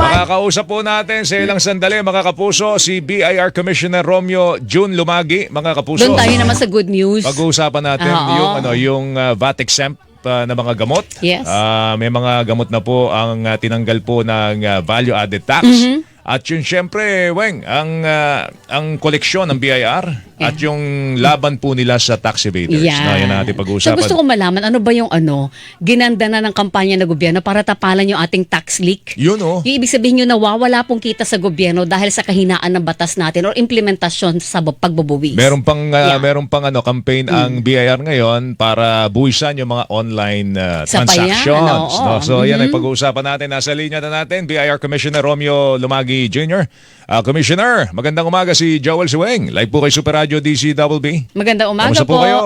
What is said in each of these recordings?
Makakausap po natin sa ilang sandali, mga kapuso, si BIR Commissioner Romeo June Lumagi, mga kapuso. Doon tayo naman sa good news. Pag-uusapan natin Oo. yung ano yung uh, VAT exempt uh, na mga gamot. Yes. Ah, may mga gamot na po ang uh, tinanggal po ng uh, value added tax. Mm-hmm. At yun syempre, Weng, ang uh, ang koleksyon ng BIR at yung laban po nila sa tax evaders. Yan. No, yan ang ating So pag-uusapan. gusto ko malaman, ano ba yung ano, ginanda na ng kampanya ng gobyerno para tapalan yung ating tax leak? Yun oh. Yung ibig sabihin yung nawawala pong kita sa gobyerno dahil sa kahinaan ng batas natin or implementasyon sa bu- pagbubuwis. Meron pang uh, Yeah. Mm. meron pang ano campaign ang BIR ngayon para buwisan yung mga online uh, Sa transactions. bayan, oo. no? So yan Mhm. ay pag-uusapan natin. Nasa linya na natin BIR Commissioner Romeo Lumagi Jr. Uh, Commissioner, magandang umaga si Joel Suweng. Live po kay Super Radio DCWB. Magandang umaga Kamusta po kayo?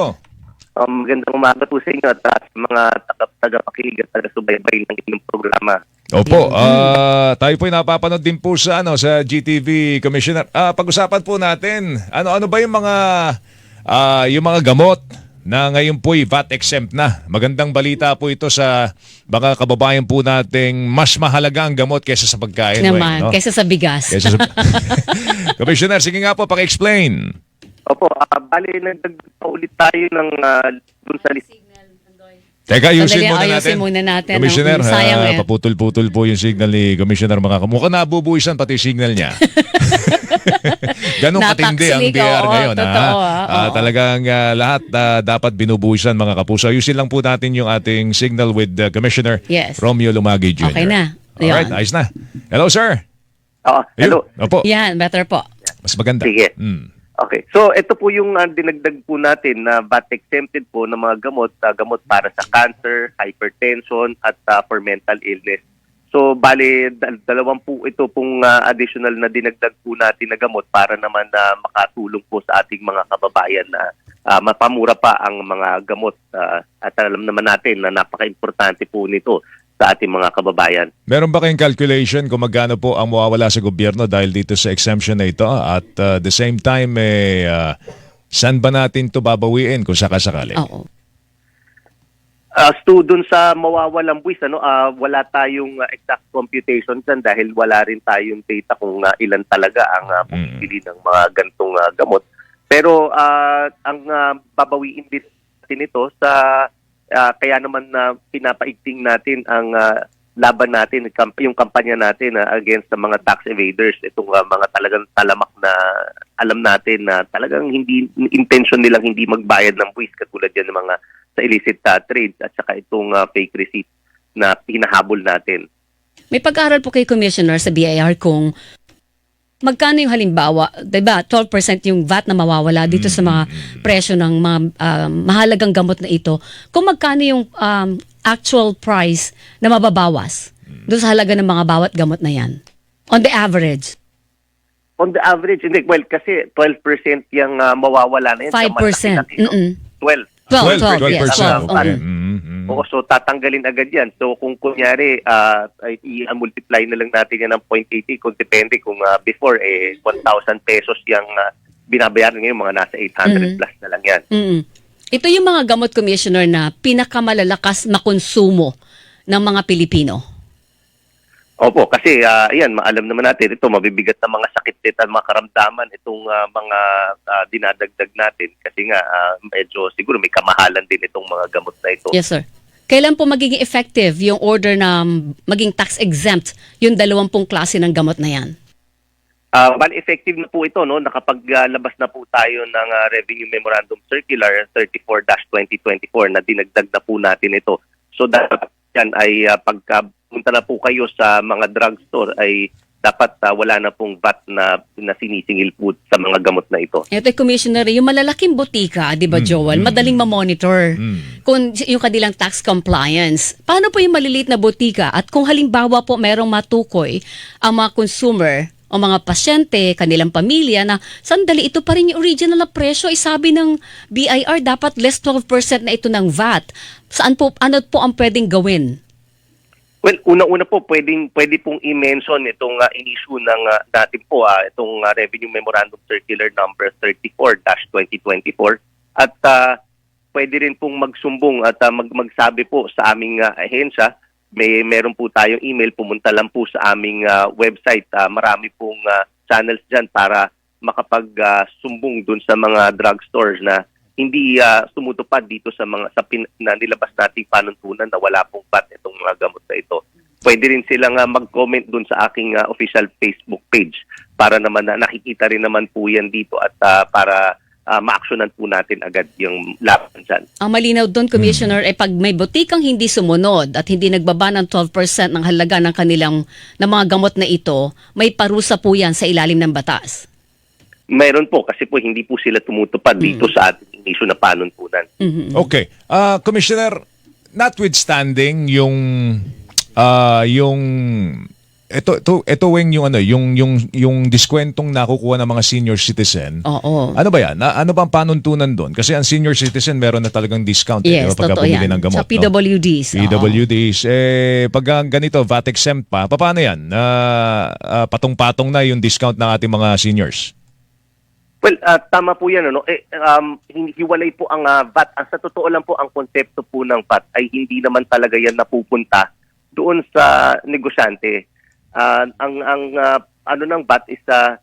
Um, magandang umaga po sa inyo at sa mga taga- tagapakinig at taga-subaybay ng inyong programa. Opo, ah, tayo po napapanood din po sa ano sa GTV Commissioner. Ah, pag-usapan po natin, ano-ano ba yung mga ah, yung mga gamot na ngayon po VAT exempt na. Magandang balita po ito sa mga kababayan po nating mas mahalaga ang gamot kaysa sa pagkain. Naman, no? kaysa sa bigas. Kaysa sa... Commissioner, sige nga po, paki-explain. Opo, uh, bali nagdagdag pa ulit tayo ng uh, dun sa list. Teka, ayusin Sandali, muna ayusin natin. muna natin. Commissioner, Ang sayang ah, eh. paputol-putol po yung signal ni Commissioner mga kamukha. Nabubuisan pati signal niya. Ganong katindi ang Natakslik, BR oo, ngayon. totoo, ha? ah, Ah, oo. talagang ah, lahat ah, dapat binubuisan mga kapuso. Ayusin lang po natin yung ating signal with uh, Commissioner Yes. Romeo Lumagi Jr. Okay na. Alright, Ayan. ayos na. Hello, sir. Ah, hello. Opo. Yan, better po. Mas maganda. Sige. Mm. Okay. So, ito po yung uh, dinagdag po natin na VAT exempted po ng mga gamot, uh, gamot para sa cancer, hypertension, at uh, for mental illness. So, bali, dal- dalawang po ito pong uh, additional na dinagdag po natin na gamot para naman na makatulong po sa ating mga kababayan na uh, mapamura pa ang mga gamot. uh, at alam naman natin na napaka-importante po nito sa ating mga kababayan. Meron ba kayong calculation kung magkano po ang mawawala sa gobyerno dahil dito sa exemption na ito? At uh, the same time, eh, uh, saan ba natin to babawiin kung sakasakali? Oo. As to dun sa mawawalang buwis, ano, ah, wala tayong ah, exact computation dyan dahil wala rin tayong data kung ah, ilan talaga ang uh, Mm. bumibili ng mga gantong ah, gamot. Pero ah, ang ah, babawiin din natin ito sa ah, kaya naman na pinapaigting natin ang ah, laban natin, yung kampanya natin ah, against sa mga tax evaders. Itong ah, mga talagang talamak na alam natin na talagang hindi intention nilang hindi magbayad ng buwis katulad yan ng mga sa illicit uh, trades at saka itong uh, fake receipt na hinahabol natin. May pag-aaral po kay Commissioner sa BIR kung magkano yung halimbawa, 'di ba? 12% yung VAT na mawawala dito sa mga presyo ng mga um, mahalagang gamot na ito. Kung magkano yung um, actual price na mababawas doon sa halaga ng mga bawat gamot na 'yan. On the average, On the average, hindi, well, kasi 12% yung uh, mawawala na yun. 5%. Malaki-laki, no? Mm-mm. 12. 12, 12, yes, 12%. 12. Okay. Mm. Mm. Oo, so tatanggalin agad yan. So kung kunyari, uh, i-multiply na lang natin yan ng 0.80 kung depende kung uh, before, eh, 1,000 pesos yung uh, binabayaran ngayon, mga nasa 800 Mhm. plus na lang yan. Mm. Ito yung mga gamot commissioner na pinakamalalakas makonsumo ng mga Pilipino. Opo, kasi uh, ayan, maalam naman natin ito, mabibigat na mga sakit at mga karamdaman itong ah, mga ah, dinadagdag natin kasi nga ah, medyo siguro may kamahalan din itong mga gamot na ito. Yes, sir. Kailan po magiging effective yung order na maging tax exempt yung dalawampung klase ng gamot na yan? Ah, bali effective na po ito no, nakapaglabas na po tayo ng ah, Revenue Memorandum Circular 34-2024 na dinagdag na po natin ito. So dapat yan ay ah, pagka punta na po kayo sa mga drugstore ay dapat ah, wala na pong VAT na, na sinisingil po sa mga gamot na ito. Ito ay commissioner, yung malalaking butika, di ba Mm, Joel, mm, madaling ma-monitor Mm. kung yung kanilang tax compliance. Paano po yung maliliit na butika? At kung halimbawa po merong matukoy ang mga consumer o mga pasyente, kanilang pamilya na sandali, ito pa rin yung original na presyo. Ay sabi ng BIR, dapat less 12% na ito ng VAT. Saan po, ano po ang pwedeng gawin? Well, una-una po pwedeng pwede pong i-mention itong uh, in-issue ng ah, natin po ah, itong ah, Revenue Memorandum Circular number 34-2024 at ah, pwede rin pong magsumbong at ah, mag magsabi po sa aming ah, ahensya may meron po tayong email, pumunta lang po sa aming ah, website. Ah, marami pong ah, channels dyan para makapag-sumbong dun sa mga drugstores na hindi ah, sumutupad dito sa mga sa pin, na nilabas nating panuntunan na wala pong bat itong mga gamot na ito. Pwede rin silang ah, mag-comment dun sa aking ah, official Facebook page para naman na nakikita rin naman po yan dito at ah, para uh, ma-actionan po natin agad yung laban dyan. Ang malinaw doon, Commissioner, ay pag may butikang hindi sumunod at hindi nagbaba ng 12% ng halaga ng kanilang ng mga gamot na ito, may parusa po yan sa ilalim ng batas. Meron po kasi po hindi po sila tumutupad dito sa ating issue na panuntunan. Mhm. Okay. Ah, Commissioner, notwithstanding yung ah yung ito ito ito wing yung ano yung yung yung diskwentong nakukuha ng mga senior citizen. Oo. Ano ba yan? Na, ano bang panuntunan doon? Kasi ang senior citizen meron na talagang discount eh, Yes, ba, pagka totoo bumili ng gamot. Sa no? PWDs. oo. PWDs. Eh, pag ang ganito, VAT exempt pa, paano yan? Ah, ah, patong-patong na yung discount ng ating mga seniors. Well, ah, tama po yan. Ano? Eh, um, hiwalay po ang ah, VAT. Ang sa totoo lang po, ang konsepto po ng VAT ay hindi naman talaga yan napupunta doon sa negosyante. Ah, ang ang ah, ano ng VAT is uh,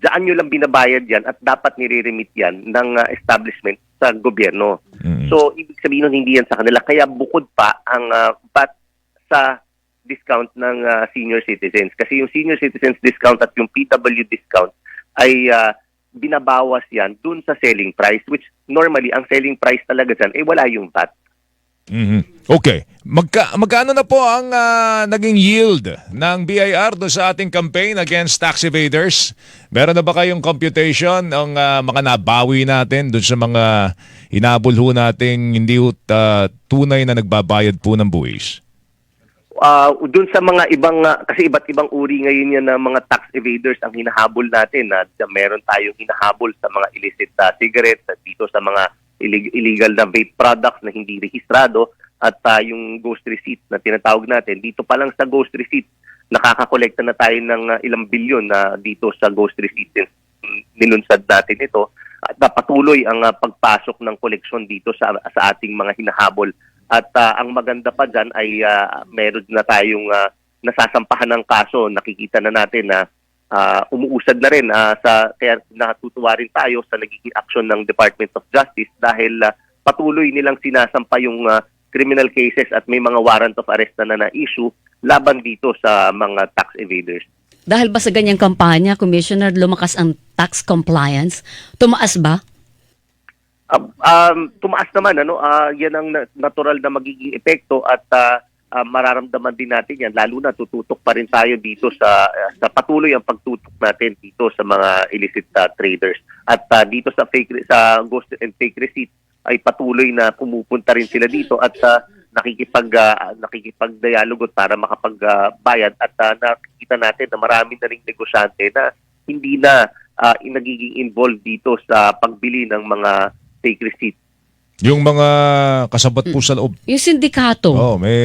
daan nyo lang binabayad yan at dapat nire-remit yan ng ah, establishment sa gobyerno. Mm. So, ibig sabihin nun, hindi yan sa kanila. Kaya bukod pa ang ah, VAT sa discount ng ah, senior citizens. Kasi yung senior citizens discount at yung PW discount ay ah, binabawas yan dun sa selling price which normally ang selling price talaga dyan ay wala yung VAT. Mhm. Okay. Magka, magkano na po ang ah, naging yield ng BIR do sa ating campaign against tax evaders? Meron na ba kayong computation ng ah, mga nabawi natin doon sa mga hinabol ho nating hindi ah, tunay na nagbabayad po ng buwis? Uh, dun sa mga ibang, ah, kasi iba't ibang uri ngayon yan ng mga tax evaders ang hinahabol natin. na meron tayong hinahabol sa mga illicit ah, cigarettes at dito sa mga illegal na vape products na hindi rehistrado at ah, yung ghost receipt na tinatawag natin. Dito pa lang sa ghost receipt, nakakakolekta na tayo ng ah, ilang bilyon na dito sa ghost receipt nilunsad natin ito. At ah, patuloy ang ah, pagpasok ng koleksyon dito sa, sa ating mga hinahabol. At ah, ang maganda pa dyan ay ah, meron na tayong ah, nasasampahan ng kaso. Nakikita na natin na ah, umuusad na rin ah, sa kaya natutuwa rin tayo sa nagiging action ng Department of Justice dahil ah, patuloy nilang sinasampa yung ah, criminal cases at may mga warrant of arrest na na-issue laban dito sa mga tax evaders. Dahil ba sa ganyang kampanya, Commissioner, lumakas ang tax compliance? Tumaas ba? Um, um, tumaas naman ano ah, yan ang na- natural na magiging epekto at ah, ah, mararamdaman din natin yan. Lalo na tututok pa rin tayo dito sa ah, sa patuloy ang pagtutok natin dito sa mga illicit ah, traders. At ah, dito sa fake sa ghost and fake receipt ay patuloy na pumupunta rin sila dito at ah, nakikipag ah, nakikipagdialogo para makapagbayad. At ah, nakikita natin na marami na ring negosyante na hindi na ah, nagiging involved dito sa pagbili ng mga fake receipt. Yung mga kasabot po sa loob. Yung sindikato. Oh, may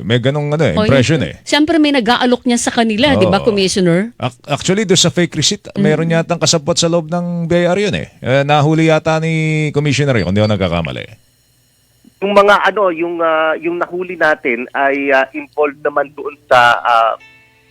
may ganong ano, eh, O, impression yung- eh. Siyempre may nag-aalok niya sa kanila, di ba, Oo. Commissioner? Ac- Actually, doon sa fake receipt, meron yatang kasabot sa loob ng BIR yun eh. Eh, Nahuli yata ni Commissioner yun, kung di ako nagkakamali. Yung mga ano, yung ah, yung nahuli natin ay ah, involved naman doon sa uh,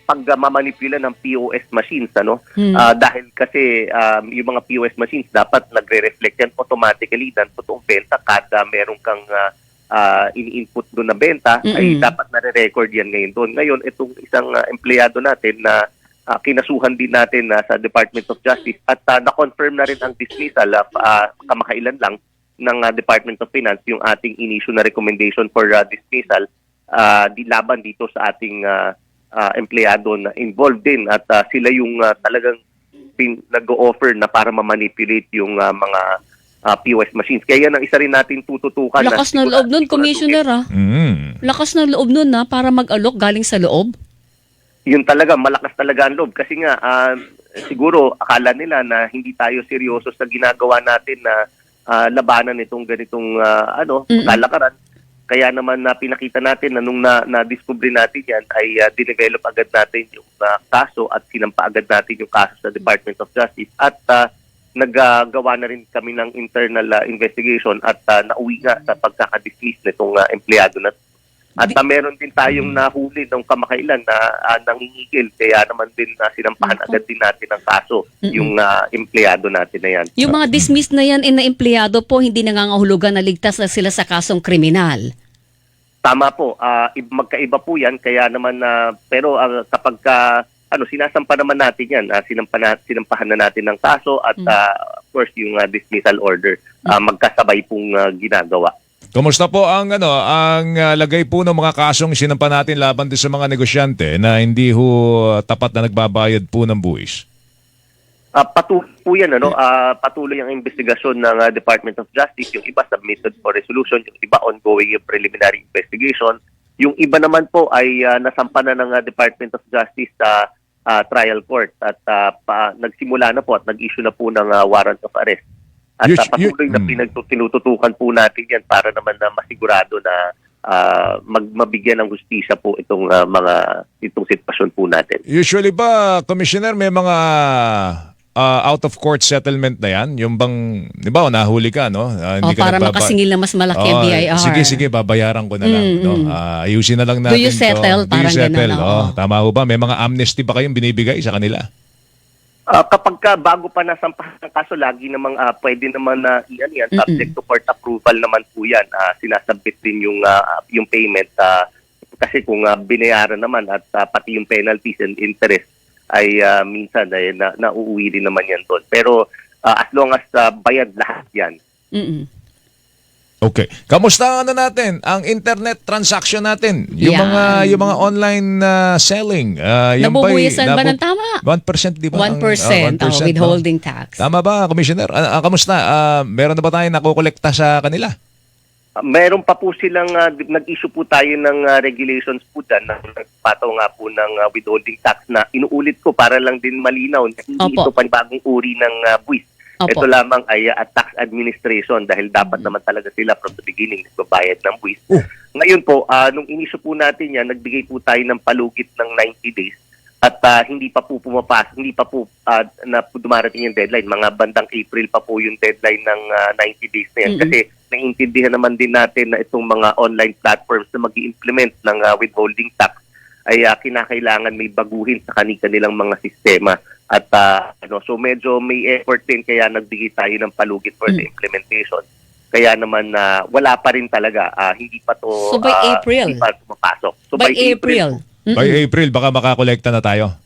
pagmamanipula ng POS machines ano Hmm. Ah, dahil kasi um, yung mga POS machines dapat nagre-reflect yan automatically ng totoong benta kada meron kang ah, ah, ini-input doon na benta ay Mm-mm. dapat nare-record yan ngayon doon. Ngayon itong isang ah, empleyado natin na ah, kinasuhan din natin na sa Department of Justice at ah, na-confirm na rin ang dismissal ah, kamakailan lang ng ah, Department of Finance yung ating in-issue na recommendation for ah, dismissal ah, di laban dito sa ating ah, ah, empleyado na involved din at ah, sila yung ah, talagang pin- nag-o-offer na para ma-manipulate yung ah, mga ah, POS machines. Kaya yan ang isa rin natin tututukan. na Lakas ng sigura- loob nun. Commissioner, ah. Mm. Lakas ng loob nun, na para mag-alok galing sa loob. Yun talaga, malakas talaga ang loob. Kasi nga, ah, siguro akala nila na hindi tayo seryoso sa ginagawa natin na ah, labanan itong ganitong ah, ano, kalakaran. Kaya naman na pinakita natin na nung na, na-discover natin yan ay uh, dinevelop agad natin yung ah, kaso at sinampa agad natin yung kaso sa Department of Justice. At uh, naggagawa na rin kami ng internal ah, investigation at ah, nauwi nga sa pagkakadismiss nitong ah, empleyado na At ah, meron din tayong nahuli ng kamakailan na ah, nangingigil. Kaya naman din na sinampahan Nako. agad din natin ng kaso Mm-mm. yung ah, empleyado natin na yan. Yung mga dismissed na yan na empleyado po, hindi nangangahulugan na ligtas na sila sa kasong kriminal. Tama po, ib- magkaiba po yan. Kaya naman, na pero ah, kapag ka, ano, sinasampa naman natin yan, ah, sinampa na, sinampahan na natin ng kaso at Mm. ah, of course yung ah, dismissal order, ah, magkasabay pong ah, ginagawa. Kumusta po ang ano ang ah, lagay po ng mga kasong sinampa natin laban din sa mga negosyante na hindi ho tapat na nagbabayad po ng buwis? Ah, patuloy po yan, ano? Ah, patuloy ang investigasyon ng ah, Department of Justice. Yung iba submitted for resolution, yung iba ongoing yung preliminary investigation. Yung iba naman po ay ah, nasampa na ng ah, Department of Justice sa ah, trial court at ah, pa, nagsimula na po at nag-issue na po ng ah, warrant of arrest. At ah, patuloy yu- na mm. pinagtu- tinututukan po natin yan para naman na masigurado na ah, mag mabigyan ng hustisya po itong ah, mga itong sitwasyon po natin. Usually ba, Commissioner, may mga ah, out-of-court settlement na yan? Yung bang, di ba, nahuli ka, no? O hindi ka para nagbaba- makasingil na mas malaki ang Oh, BIR. Sige, sige, babayaran ko na lang. Mm, no? mm. Ah, ayusin na lang Do natin you to. settle? Do you Parang settle? ganun, Oh, tama ho ba? May mga amnesty ba kayong binibigay sa kanila? Ah, kapag ka bago pa nasampahan ng kaso, lagi namang ah, pwede naman na iyan yan, Mm-mm. subject to court approval naman po yan. Ah, sinasubmit din yung, ah, yung payment ah, kasi kung ah, binayaran naman at ah, pati yung penalties and interest ay ah, minsan ay na, nauuwi din naman yan doon. Pero ah, as long as ah, bayad lahat yan, Mm-mm. Okay. Kamusta ano natin? Ang internet transaction natin? Yung Yan. mga yung mga online ah, selling. ah, yung Nabubuyasan ba nabu- ng tama? 1% di ba? 1%, ang- ah, 1%, oh, no? withholding tax. Tama ba, Commissioner? Ah, ah, kamusta? Ah, meron na ba tayong nakukolekta sa kanila? Ah, meron pa po silang, di- nag-issue po tayo ng ah, regulations po dyan na nagpataw nga po ng ah, withholding tax na inuulit ko para lang din malinaw na hindi Opo. ito panibagong uri ng ah, buwis. Opo. Ito lamang ay ah, tax administration dahil dapat naman talaga sila from the beginning nagbabayad ng buwis. Oh. Ngayon po, ah, nung inisyu po natin yan, nagbigay po tayo ng palugit ng 90 days at ah, hindi pa po pumapas, hindi pa po ah, na dumarating yung deadline. Mga bandang April pa po yung deadline ng ah, 90 days na yan. Mm-mm. Kasi naiintindihan naman din natin na itong mga online platforms na mag implement ng ah, withholding tax ay ah, kinakailangan may baguhin sa kanilang mga sistema. At ah, ano, so medyo may effort din kaya nagbigay tayo ng palugit for the Mm. implementation. Kaya naman na wala pa rin talaga, ah, hindi pa to So by ah, April? hindi pa pumapasok. So By April. Mm-mm. By April, baka makakolekta na tayo.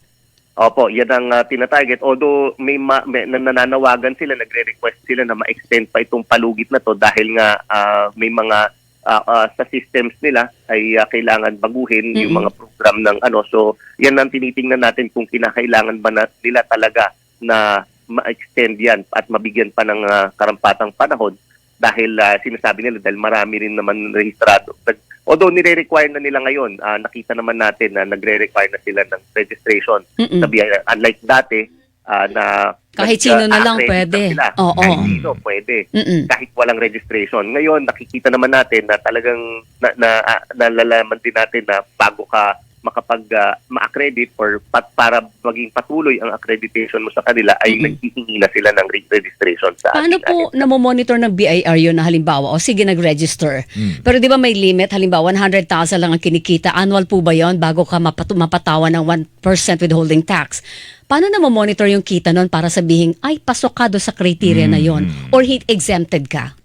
Opo, yan ang uh, tinatarget. Although may, ma- may na- nananawagan sila, nagre-request sila na ma-extend pa itong palugit na to dahil nga ah, may mga ah, ah, sa systems nila ay ah, kailangan baguhin yung Mm-mm. mga program ng ano. So, yan ang tinitingnan natin kung kinakailangan ba na, nila talaga na ma-extend yan at mabigyan pa ng ah, karampatang panahon dahil ah, sinasabi nila dahil marami rin naman rehistrado. Nag- Although nire-require na nila ngayon, ah, nakita naman natin na nagre-require na sila ng registration Mm-mm. sa BIR. Unlike dati, ah, na Kahit sino na lang pwede. Sila. Oo. Kahit sino pwede. Mm-mm. Kahit walang registration. Ngayon, nakikita naman natin na talagang na, na, ah, nalalaman din natin na bago ka makapag ah, ma-accredit or pat, para maging patuloy ang accreditation mo sa kanila ay Mm-mm. naghihingi na sila ng re- registration sa Paano po namomonitor ng BIR yun na halimbawa, o sige nag-register. Mm. Pero di ba may limit, halimbawa 100,000 lang ang kinikita, annual po ba yon bago ka mapatu- mapatawan ng 1% withholding tax? Paano namomonitor yung kita nun para sabihin, ay pasok ka doon sa criteria na yon or hit exempted ka?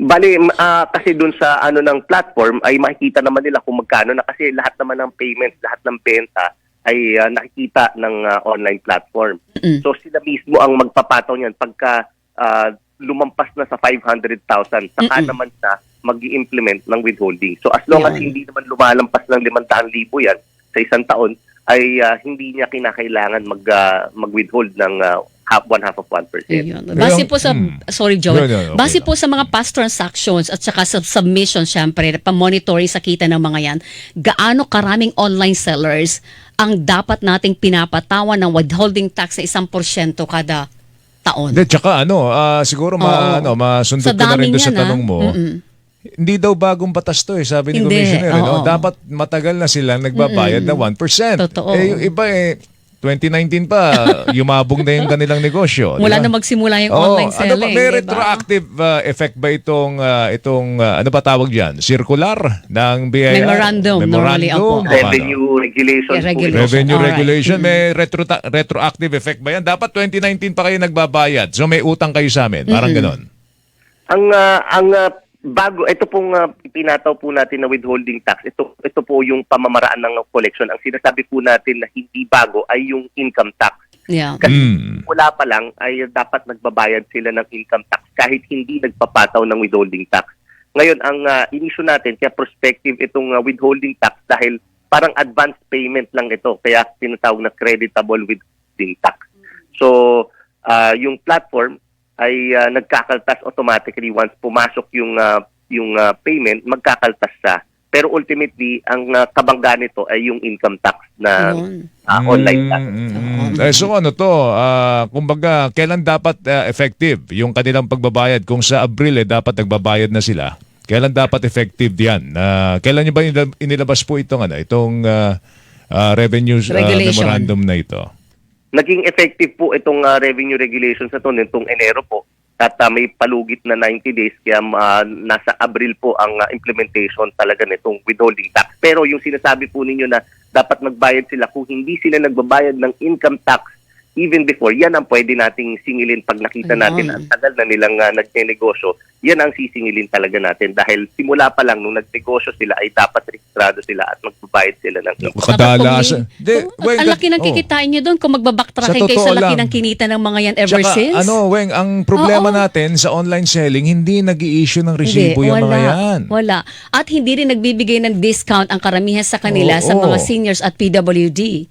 Bali, m- ah, kasi dun sa ano ng platform ay makikita naman nila kung magkano na kasi lahat naman ng payments, lahat ng benta ay ah, nakikita ng ah, online platform. Mm-mm. So sila mismo ang magpapataw niyan pagka ah, lumampas na sa 500,000 saka Mm-mm. naman siya mag implement ng withholding. So as long as Yun. hindi naman lumalampas ng 500,000 yan sa isang taon ay ah, hindi niya kinakailangan mag ah, mag-withhold ng ah, half one half of 1%. Ayun. Base po sa, Hmm. sorry Joel, No, no, okay base lang. po sa mga past transactions at saka sa submission syempre, pa-monitoring sa kita ng mga yan, gaano karaming online sellers ang dapat nating pinapatawan ng withholding tax sa isang porsyento kada taon? Hindi, tsaka ano, ah, siguro ma, Oo. ano, masundot ko na rin doon sa yan, ah. tanong mo. Mm-mm. Hindi daw bagong batas to eh, sabi ni Hindi, Commissioner. eh, no? oo. Dapat matagal na silang nagbabayad na 1%. Totoo. Eh, yung iba eh, 2019 pa, yumabong na yung kanilang negosyo. Mula ba? na magsimula yung Oo, online ano selling. ba, may di ba? retroactive uh, effect ba itong, uh, itong uh, ano ba tawag dyan? Circular ng BIR? Memorandum, normally. O paano? Revenue regulations Yeah, po. regulation. Revenue regulation, Mm. may retro retroactive effect ba yan? Dapat 2019 pa kayo nagbabayad. So may utang kayo sa amin. Parang ganon. Ang ah, ang ah, bago ito pong uh, pinataw po natin na withholding tax. Ito ito po yung pamamaraan ng collection. Ang sinasabi po natin na hindi bago ay yung income tax. Yeah. Kasi Mm. wala pa lang ay dapat nagbabayad sila ng income tax kahit hindi nagpapataw ng withholding tax. Ngayon, ang uh, inisyu natin, kaya prospective itong ah, withholding tax dahil parang advance payment lang ito. Kaya tinatawag na creditable withholding tax. So, ah, yung platform ay ah, nagkakaltas automatically once pumasok yung ah, yung ah, payment, magkakaltas siya. Pero ultimately, ang ah, kabangga nito ay yung income tax na ah, online tax. Mm, mm, mm. Eh, so ano to, ah, kumbaga, kailan dapat ah, effective yung kanilang pagbabayad? Kung sa Abril eh, dapat nagbabayad na sila. Kailan dapat effective yan? Ah, kailan nyo ba inilab- inilabas po itong, ano, itong ah, ah, revenue ah, Regulation. memorandum na ito? Naging effective po itong ah, revenue regulations na to nitong Enero po at ah, may palugit na 90 days kaya ah, nasa Abril po ang ah, implementation talaga nitong withholding tax. Pero yung sinasabi po ninyo na dapat magbayad sila kung hindi sila nagbabayad ng income tax even before, yan ang pwede nating singilin pag nakita Ayun. natin ang tagal na nilang uh, nagnegosyo, yan ang sisingilin talaga natin dahil simula pa lang nung nagnegosyo sila ay dapat registrado sila at magbabayad sila ng income Kadalasan. Weng, ang laki ng oh. kikitain nyo doon kung magbabacktracking Sa kayo sa laki lang. ng kinita ng mga yan ever Tsaka, since. ano, Weng, ang problema Oo. natin sa online selling, hindi nag issue ng Hindi, resibo yung wala, mga yan. Wala. At hindi rin nagbibigay ng discount ang karamihan sa kanila Oo. sa mga seniors at PWD.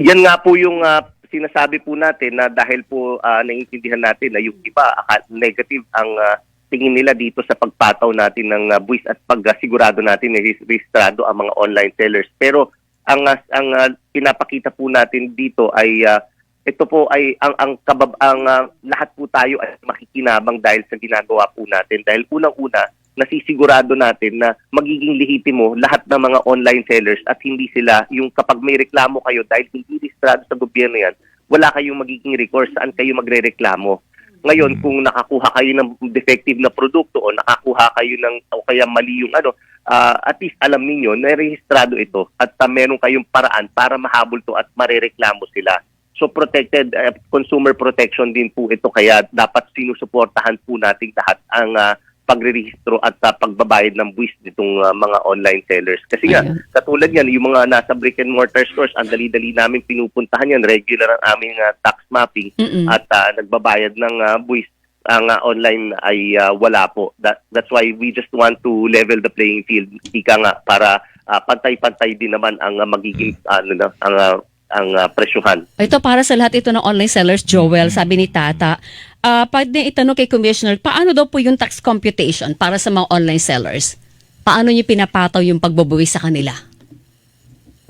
Yan nga po yung ah, sinasabi po natin na dahil po ah, naiintindihan natin na yung iba negative ang ah, tingin nila dito sa pagpataw natin ng uh, buwis at pagsigurado natin na res- rehistrado ang mga online sellers. Pero ang ah, ang ah, pinapakita po natin dito ay ah, ito po ay ang ang kabab ang ah, lahat po tayo ay makikinabang dahil sa ginagawa po natin dahil unang-una nasisigurado natin na magiging lehitimo lahat ng mga online sellers at hindi sila yung kapag may reklamo kayo dahil hindi registrado sa gobyerno yan, wala kayong magiging recourse saan kayo magrereklamo. Ngayon, kung nakakuha kayo ng defective na produkto o nakakuha kayo ng o kaya mali yung ano, ah, at least alam niyo na rehistrado ito at ah, meron kayong paraan para mahabol to at marereklamo sila. So protected eh, consumer protection din po ito kaya dapat sinusuportahan po nating lahat ang ah, pagrerehistro at sa pagbabayad ng buwis nitong ah, mga online sellers. Kasi nga, katulad yan, yung mga nasa brick and mortar stores, ang dali-dali namin pinupuntahan yan, regular ang aming ah, tax mapping Mm-mm. at ah, nagbabayad ng ah, buwis ang ah, online ay ah, wala po. That, that's why we just want to level the playing field. Ika nga, para ah, pantay-pantay din naman ang ah, magiging ano na, ang, ah, ang ah, presyuhan. Ito para sa lahat ito ng online sellers, Joel, sabi ni Tata. Ah, pwede itanong kay Commissioner, paano daw po yung tax computation para sa mga online sellers? Paano niyo pinapataw yung pagbubuwis sa kanila?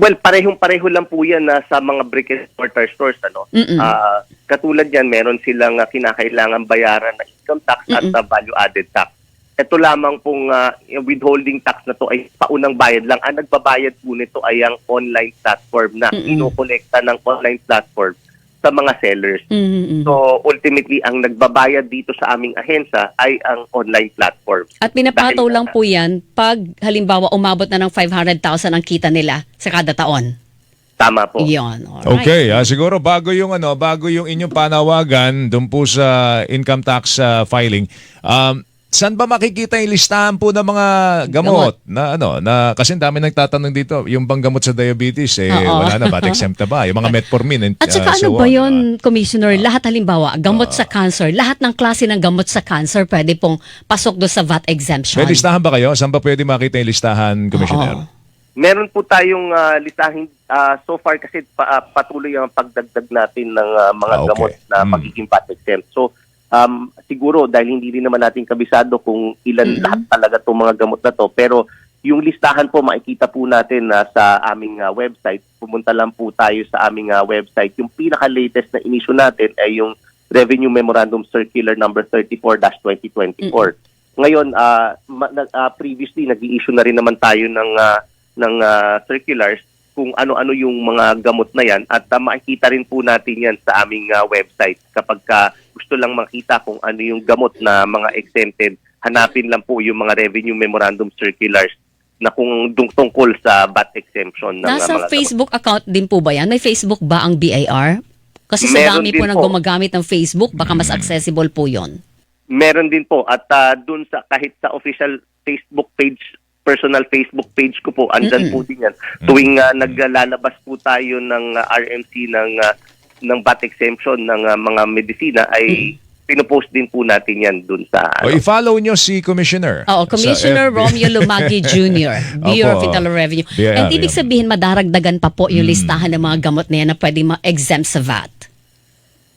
Well, parehong-pareho lang po yan na sa mga brick and mortar stores. Ano? Mm-mm. Ah, katulad yan, meron silang ah, kinakailangan bayaran na income tax at Mm-mm. ah, value-added tax. Ito lamang pong yung withholding tax na to ay paunang bayad lang. Ang nagbabayad po nito ay ang online platform na Mm-mm. inokolekta ng online platform sa mga sellers. Mm-mm. So ultimately, ang nagbabayad dito sa aming ahensya ay ang online platform. At pinapataw lang po yan pag halimbawa umabot na ng 500,000 ang kita nila sa kada taon. Tama po. Iyon. Alright. Okay, ah, siguro bago yung ano, bago yung inyong panawagan doon po sa income tax ah, filing, um, saan ba makikita yung listahan po ng mga gamot, na ano, na kasi ang dami nagtatanong dito, yung bang gamot sa diabetes eh Oo. wala na, ba't exempt na ba? Yung mga metformin and At saka ah, ano so ba on, yun, ah. Commissioner? Lahat halimbawa, gamot sa cancer, lahat ng klase ng gamot sa cancer pwede pong pasok do sa VAT exemption. May listahan ba kayo? Saan ba pwede makita yung listahan, Commissioner? Oo. Meron po tayong ah, listahin ah, so far kasi pa- ah, patuloy ang pagdagdag natin ng ah, mga Ah, okay. gamot na Mm. magiging VAT exempt. So um, siguro dahil hindi rin naman natin kabisado kung ilan Mm-mm. lahat talaga itong mga gamot na to pero yung listahan po makikita po natin na sa aming ah, website. Pumunta lang po tayo sa aming ah, website. Yung pinaka-latest na inisyu natin ay yung Revenue Memorandum Circular number 34-2024. Ngayon, ah, ma- na- ah, previously nag-i-issue na rin naman tayo ng ah, ng ah, circulars kung ano-ano yung mga gamot na yan at ah, makikita rin po natin yan sa aming ah, website kapag ka gusto lang makita kung ano yung gamot na mga exempted hanapin lang po yung mga revenue memorandum circulars na kung tungkol sa VAT exemption ng ah, Nasa mga gamot. Facebook account din po ba yan? May Facebook ba ang BIR? Kasi sa Meron dami po nang po. gumagamit ng Facebook, baka mas accessible po yon. Meron din po at ah, dun sa kahit sa official Facebook page personal Facebook page ko po andyan po din yan tuwing ah, naglalabas po tayo ng ah, RMC ng ah, ng VAT exemption ng ah, mga medisina ay pinopost din po natin yan dun sa O ano. i-follow nyo si Commissioner. Oo, Commissioner. Romeo Lumagi Jr., Bureau of. Internal Revenue. BIR, And ibig sabihin, madaragdagan pa po yung listahan ng mga gamot na yan na pwedeng ma-exempt sa VAT.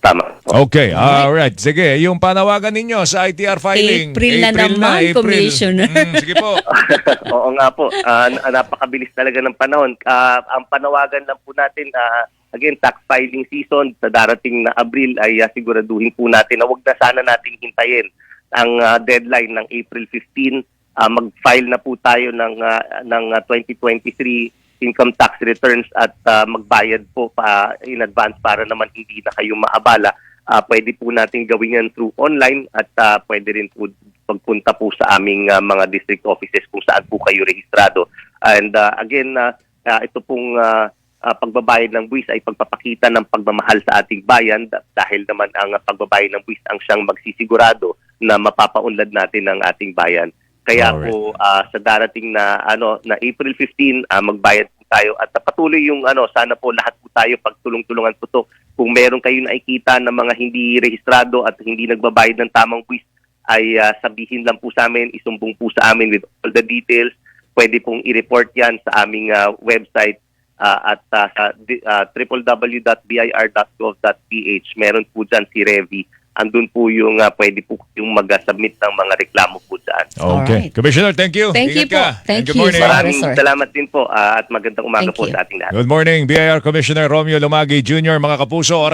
Tama. Okay, alright. Sige, yung panawagan ninyo sa ITR filing. April na naman, Commissioner. Mm, sige po. Oo nga po. Ah, napakabilis talaga ng panahon. Ah, ang panawagan lang po natin, ah, again, tax filing season sa darating na Abril ay ah, siguraduhin po natin na wag na sana nating hintayin ang ah, deadline ng April 15. Ah, mag-file na po tayo ng, ah, ng ah, 2023 income tax returns at ah, magbayad po pa in advance para naman hindi na kayo maabala. Ah, pwede po natin gawin yan through online at ah, pwede rin po pagpunta po sa aming ah, mga district offices kung saan po kayo rehistrado. And ah, again, ah, ah, ito pong ah, ah, pagbabayad ng buwis ay pagpapakita ng pagmamahal sa ating bayan da- dahil naman ang pagbabayad ng buwis ang siyang magsisigurado na mapapaunlad natin ang ating bayan. Kaya Alright. po ah, sa darating na ano na April 15 ah, magbayad po tayo at patuloy yung ano sana po lahat po tayo pagtulong-tulungan po to. Kung meron kayo nakikita ng mga hindi rehistrado at hindi nagbabayad ng tamang buwis ay ah, sabihin lang po sa amin, isumbong po sa amin with all the details. Pwede pong i-report yan sa aming ah, website ah, at ah, sa di- ah, www.bir.gov.ph. Meron po dyan si Revi. Andun po yung ah, pwede po yung mag-submit ng mga reklamo po dyan. Okay. Alright. Commissioner, thank you. Thank you Ingat po. ka. Thank And good you, morning. sir. Maraming sir. salamat din po ah, at magandang umaga Thank po you. sa ating lahat. Good morning, BIR Commissioner Romeo Lumagi Jr. Mga kapuso, oras